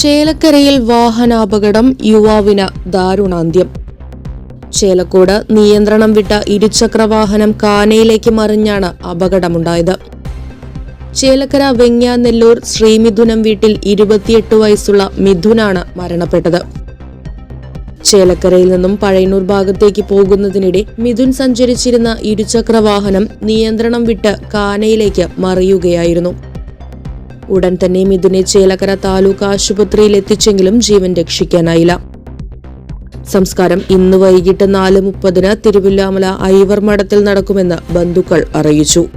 ചേലക്കരയിൽ വാഹനാപകടം യുവാവിന് ദാരുണാന്ത്യം. ചേലക്കോട് നിയന്ത്രണം വിട്ട ഇരുചക്ര വാഹനം കാനയിലേക്ക് മറിഞ്ഞാണ് അപകടമുണ്ടായത്. ചേലക്കര വെങ്ങാനെല്ലൂർ ശ്രീമിഥുനം വീട്ടിൽ ഇരുപത്തിയെട്ട് വയസ്സുള്ള മിഥുനാണ് മരണപ്പെട്ടത്. ചേലക്കരയിൽ നിന്നും പഴയന്നൂർ ഭാഗത്തേക്ക് പോകുന്നതിനിടെ മിഥുൻ സഞ്ചരിച്ചിരുന്ന ഇരുചക്ര വാഹനം നിയന്ത്രണം വിട്ട് കാനയിലേക്ക് മറിയുകയായിരുന്നു. ഉടൻ തന്നെ മിഥുനെ ചേലക്കര താലൂക്ക് ആശുപത്രിയിൽ എത്തിച്ചെങ്കിലും ജീവൻ രക്ഷിക്കാനായില്ല. സംസ്കാരം ഇന്ന് വൈകിട്ട് നാല് മുപ്പതിന് തിരുവില്ലാമല ഐവർ മഠത്തിൽ നടക്കുമെന്ന് ബന്ധുക്കൾ അറിയിച്ചു.